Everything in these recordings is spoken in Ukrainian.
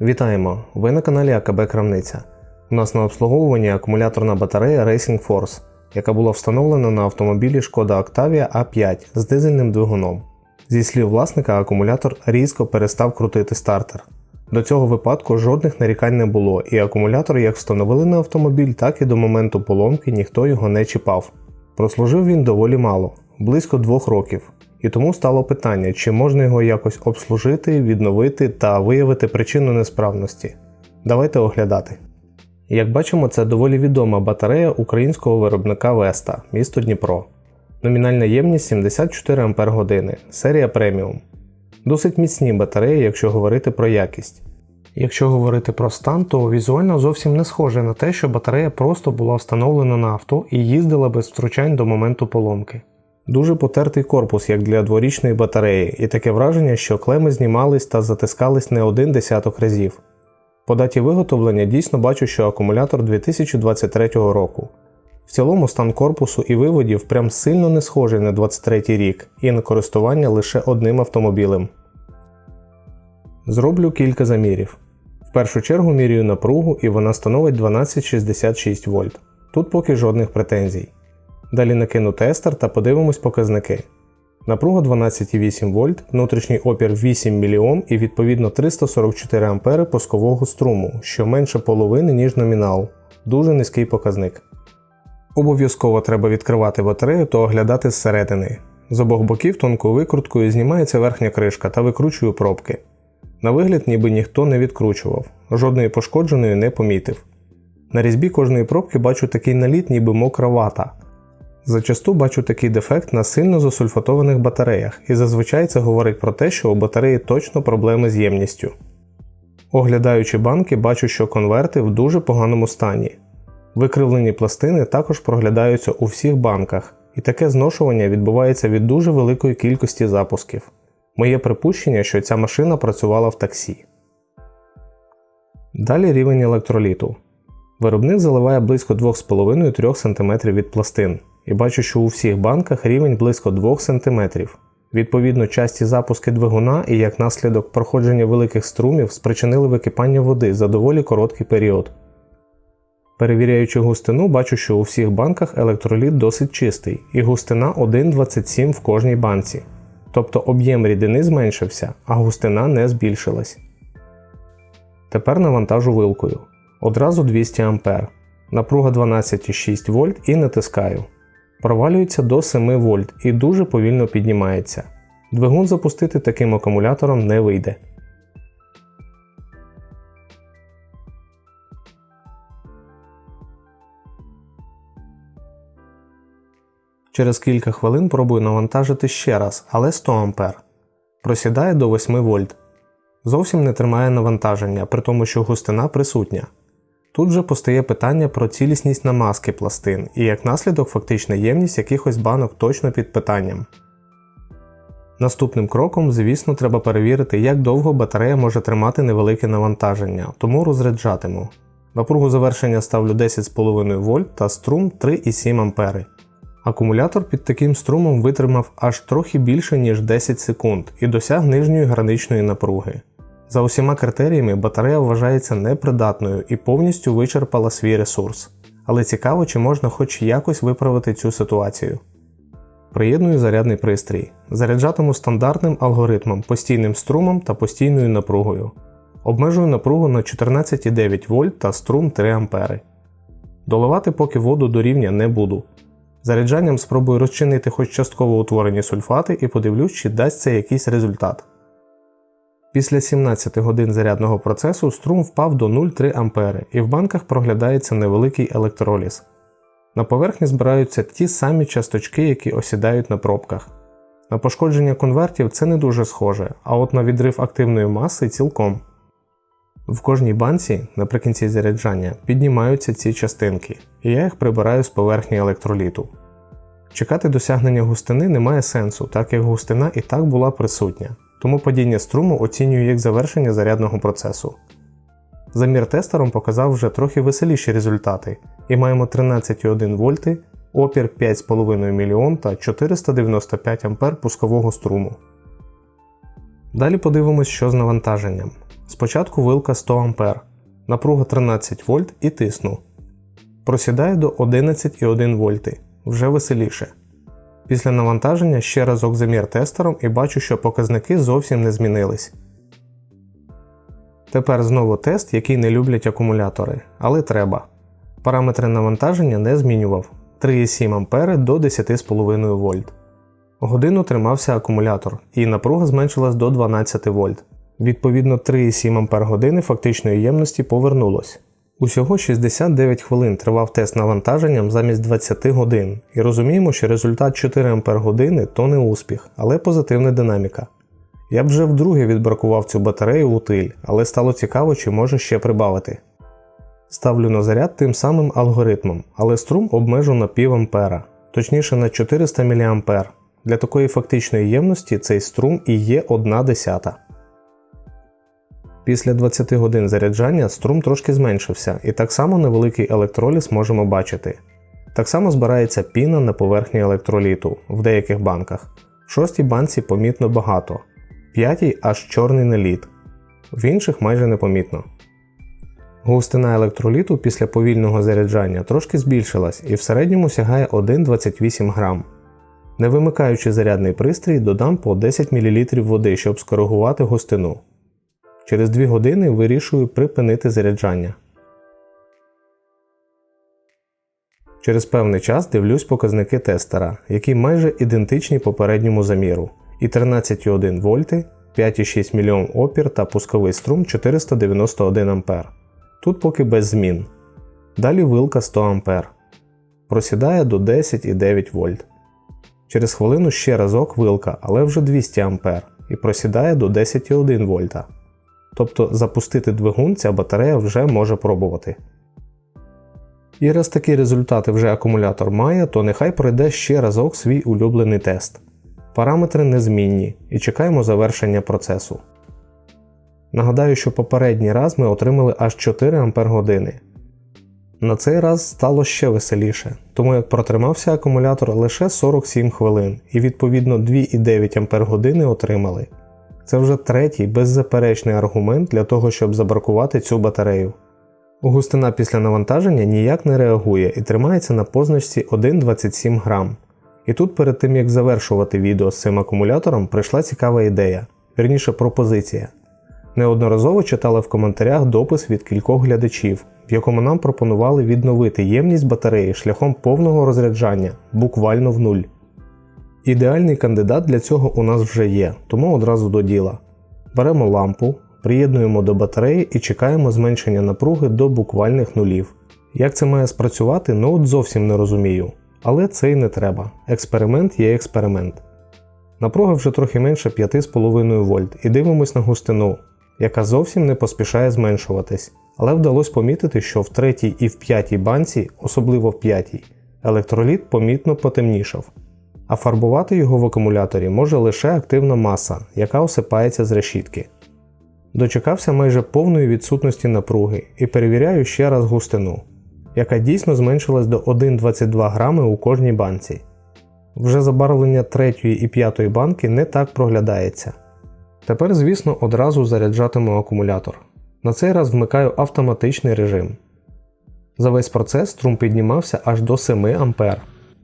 Вітаємо! Ви на каналі АКБ Крамниця. У нас на обслуговуванні акумуляторна батарея Racing Force, яка була встановлена на автомобілі Шкода Octavia A5 з дизельним двигуном. Зі слів власника, акумулятор різко перестав крутити стартер. До цього випадку жодних нарікань не було, і акумулятор як встановили на автомобіль, так і до моменту поломки ніхто його не чіпав. Прослужив він доволі мало близько двох років. І тому стало питання, чи можна його якось обслужити, відновити та виявити причину несправності. Давайте оглядати. Як бачимо, це доволі відома батарея українського виробника Веста, місто Дніпро. Номінальна ємність 74 Ампер години, серія преміум. Досить міцні батареї, якщо говорити про якість. Якщо говорити про стан, то візуально зовсім не схоже на те, що батарея просто була встановлена на авто і їздила без втручань до моменту поломки. Дуже потертий корпус, як для дворічної батареї, і таке враження, що клеми знімались та затискались не один десяток разів. По даті виготовлення дійсно бачу, що акумулятор 2023 року. В цілому стан корпусу і виводів прям сильно не схожий на 23 рік і на користування лише одним автомобілем. Зроблю кілька замірів. В першу чергу міряю напругу і вона становить 1266 вольт. Тут поки жодних претензій. Далі накину тестер та подивимось показники. Напруга 12,8 вольт, внутрішній опір 8 мОм і відповідно 344 А пускового струму, що менше половини, ніж номінал. Дуже низький показник. Обов'язково треба відкривати батарею та оглядати зсередини. З обох боків тонкою викруткою знімається верхня кришка та викручую пробки. На вигляд, ніби ніхто не відкручував, жодної пошкодженої не помітив. На різьбі кожної пробки бачу такий наліт, ніби мокра вата. Зачасту бачу такий дефект на сильно засульфатованих батареях, і зазвичай це говорить про те, що у батареї точно проблеми з ємністю. Оглядаючи банки, бачу, що конверти в дуже поганому стані. Викривлені пластини також проглядаються у всіх банках, і таке зношування відбувається від дуже великої кількості запусків. Моє припущення, що ця машина працювала в таксі. Далі рівень електроліту. Виробник заливає близько 2,5-3 см від пластин, і бачу, що у всіх банках рівень близько 2 см. Відповідно, часті запуски двигуна і як наслідок проходження великих струмів спричинили википання води за доволі короткий період. Перевіряючи густину, бачу, що у всіх банках електроліт досить чистий, і густина 1,27 в кожній банці. Тобто об'єм рідини зменшився, а густина не збільшилась. Тепер навантажу вилкою. Одразу 200 А. Напруга 12,6 вольт і натискаю. Провалюється до 7 вольт і дуже повільно піднімається. Двигун запустити таким акумулятором не вийде. Через кілька хвилин пробую навантажити ще раз, але 100 А. Просідає до 8 вольт. Зовсім не тримає навантаження, при тому, що густина присутня. Тут вже постає питання про цілісність намазки пластин і як наслідок фактична ємність якихось банок точно під питанням. Наступним кроком, звісно, треба перевірити, як довго батарея може тримати невелике навантаження, тому розряджатиму. Напругу завершення ставлю 10,5 вольт та струм 3,7 А. Акумулятор під таким струмом витримав аж трохи більше, ніж 10 секунд і досяг нижньої граничної напруги. За усіма критеріями батарея вважається непридатною і повністю вичерпала свій ресурс. Але цікаво, чи можна хоч якось виправити цю ситуацію. Приєдную зарядний пристрій. Заряджатиму стандартним алгоритмом, постійним струмом та постійною напругою. Обмежую напругу на 14,9 вольт та струм 3 А. Доливати поки воду до рівня не буду. Заряджанням спробую розчинити хоч частково утворені сульфати і подивлюсь, чи дасть це якийсь результат. Після 17 годин зарядного процесу струм впав до 0,3 А і в банках проглядається невеликий електроліз. На поверхні збираються ті самі часточки, які осідають на пробках. На пошкодження конвертів це не дуже схоже, а от на відрив активної маси цілком. В кожній банці наприкінці заряджання піднімаються ці частинки, і я їх прибираю з поверхні електроліту. Чекати досягнення густини немає сенсу, так як густина і так була присутня, тому падіння струму оцінюю як завершення зарядного процесу. Замір тестером показав вже трохи веселіші результати, і маємо 13,1 вольти, опір 5,5 мОм та 495 А пускового струму. Далі подивимось, що з навантаженням. Спочатку вилка 100 А, напруга 13 вольт і тисну. Просідає до 11,1 вольти, вже веселіше. Після навантаження ще разок замір тестером і бачу, що показники зовсім не змінились. Тепер знову тест, який не люблять акумулятори, але треба. Параметри навантаження не змінював 3,7 А до 10,5 вольт. Годину тримався акумулятор, і напруга зменшилась до 12 вольт. Відповідно, 3,7 Ах фактичної ємності повернулось. Усього 69 хвилин тривав тест навантаженням замість 20 годин, і розуміємо, що результат 4 Ах то не успіх, але позитивна динаміка. Я б вже вдруге відбракував цю батарею в утиль, але стало цікаво, чи може ще прибавити. Ставлю на заряд тим самим алгоритмом, але струм обмежу на пів ампера, точніше на 400 мА. Для такої фактичної ємності цей струм і є 1 десята. Після 20 годин заряджання струм трошки зменшився, і так само невеликий електроліз можемо бачити. Так само збирається піна на поверхні електроліту в деяких банках. В шостій банці помітно багато, в п'ятій аж чорний наліт, в інших майже непомітно. Густина електроліту після повільного заряджання трошки збільшилась і в середньому сягає 1,28 грам. Не вимикаючи зарядний пристрій, додам по 10 мл води, щоб скоригувати густину. Через 2 години вирішую припинити заряджання. Через певний час дивлюсь показники тестера, які майже ідентичні попередньому заміру. І 13,1 вольти, 5,6 мільйон опір та пусковий струм 491 А. Тут поки без змін. Далі вилка 100 А. Просідає до 10,9 вольт. Через хвилину ще разок вилка, але вже 200 А і просідає до 10,1 вольта. Тобто запустити двигун ця батарея вже може пробувати. І раз такі результати вже акумулятор має, то нехай пройде ще разок свій улюблений тест. Параметри незмінні і чекаємо завершення процесу. Нагадаю, що попередній раз ми отримали аж 4 Ах. На цей раз стало ще веселіше, тому як протримався акумулятор лише 47 хвилин і відповідно 2,9 Ах отримали. Це вже третій беззаперечний аргумент для того, щоб забракувати цю батарею. Густина після навантаження ніяк не реагує і тримається на позначці 1,27 грам. І тут перед тим як завершувати відео з цим акумулятором прийшла цікава ідея, вірніше пропозиція. Неодноразово читали в коментарях допис від кількох глядачів, в якому нам пропонували відновити ємність батареї шляхом повного розряджання, буквально в нуль. Ідеальний кандидат для цього у нас вже є, тому одразу до діла. Беремо лампу, приєднуємо до батареї і чекаємо зменшення напруги до буквальних нулів. Як це має спрацювати, ну от зовсім не розумію. Але це й не треба. Експеримент є експеримент. Напруга вже трохи менше 5,5 вольт і дивимось на густину, яка зовсім не поспішає зменшуватись. Але вдалося помітити, що в третій і в п'ятій банці, особливо в п'ятій, електроліт помітно потемнішав а фарбувати його в акумуляторі може лише активна маса, яка осипається з решітки. Дочекався майже повної відсутності напруги і перевіряю ще раз густину, яка дійсно зменшилась до 1,22 грами у кожній банці. Вже забарвлення третьої і п'ятої банки не так проглядається. Тепер, звісно, одразу заряджатиму акумулятор. На цей раз вмикаю автоматичний режим. За весь процес струм піднімався аж до 7 А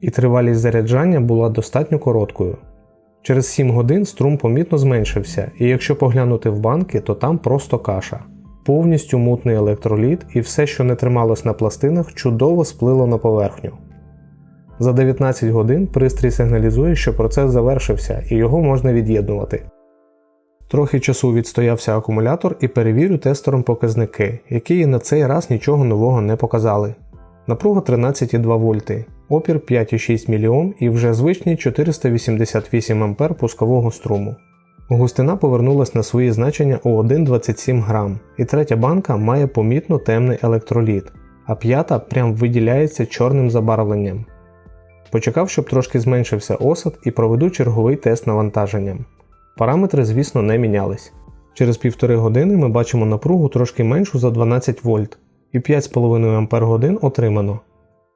і тривалість заряджання була достатньо короткою. Через 7 годин струм помітно зменшився, і якщо поглянути в банки, то там просто каша. Повністю мутний електроліт і все, що не трималось на пластинах, чудово сплило на поверхню. За 19 годин пристрій сигналізує, що процес завершився і його можна від'єднувати. Трохи часу відстоявся акумулятор і перевірю тестером показники, які на цей раз нічого нового не показали. Напруга 13,2 вольти, опір 5,6 мОм і вже звичні 488 А пускового струму. Густина повернулась на свої значення у 1,27 грам, і третя банка має помітно темний електроліт, а п'ята прям виділяється чорним забарвленням. Почекав, щоб трошки зменшився осад і проведу черговий тест навантаженням. Параметри, звісно, не мінялись. Через півтори години ми бачимо напругу трошки меншу за 12 вольт і 5,5 Ах отримано.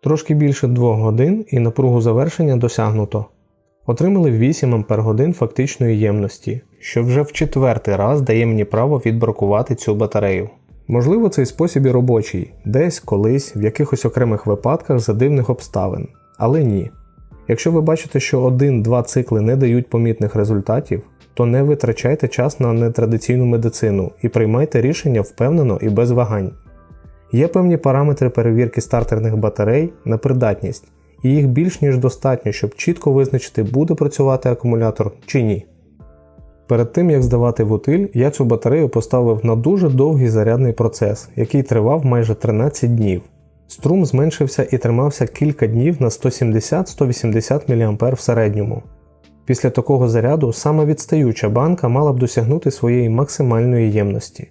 Трошки більше 2 годин і напругу завершення досягнуто. Отримали 8 Ампер-годин фактичної ємності, що вже в четвертий раз дає мені право відбракувати цю батарею. Можливо, цей спосіб і робочий, десь, колись, в якихось окремих випадках за дивних обставин, але ні. Якщо ви бачите, що один-два цикли не дають помітних результатів, то не витрачайте час на нетрадиційну медицину і приймайте рішення впевнено і без вагань. Є певні параметри перевірки стартерних батарей на придатність, і їх більш ніж достатньо, щоб чітко визначити, буде працювати акумулятор чи ні. Перед тим як здавати в я цю батарею поставив на дуже довгий зарядний процес, який тривав майже 13 днів. Струм зменшився і тримався кілька днів на 170-180 мА в середньому. Після такого заряду саме відстаюча банка мала б досягнути своєї максимальної ємності.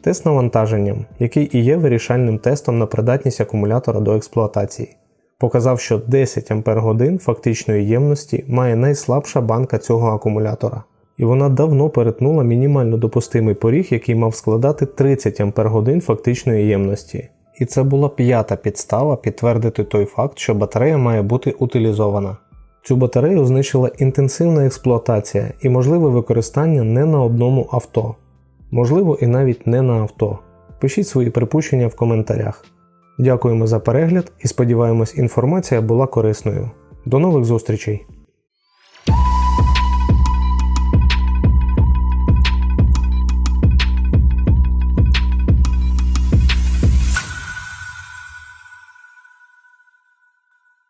Тест навантаженням, який і є вирішальним тестом на придатність акумулятора до експлуатації, показав, що 10 Ах фактичної ємності має найслабша банка цього акумулятора, і вона давно перетнула мінімально допустимий поріг, який мав складати 30 Ах фактичної ємності. І це була п'ята підстава підтвердити той факт, що батарея має бути утилізована. Цю батарею знищила інтенсивна експлуатація і можливе використання не на одному авто, можливо, і навіть не на авто. Пишіть свої припущення в коментарях. Дякуємо за перегляд і сподіваємось, інформація була корисною. До нових зустрічей!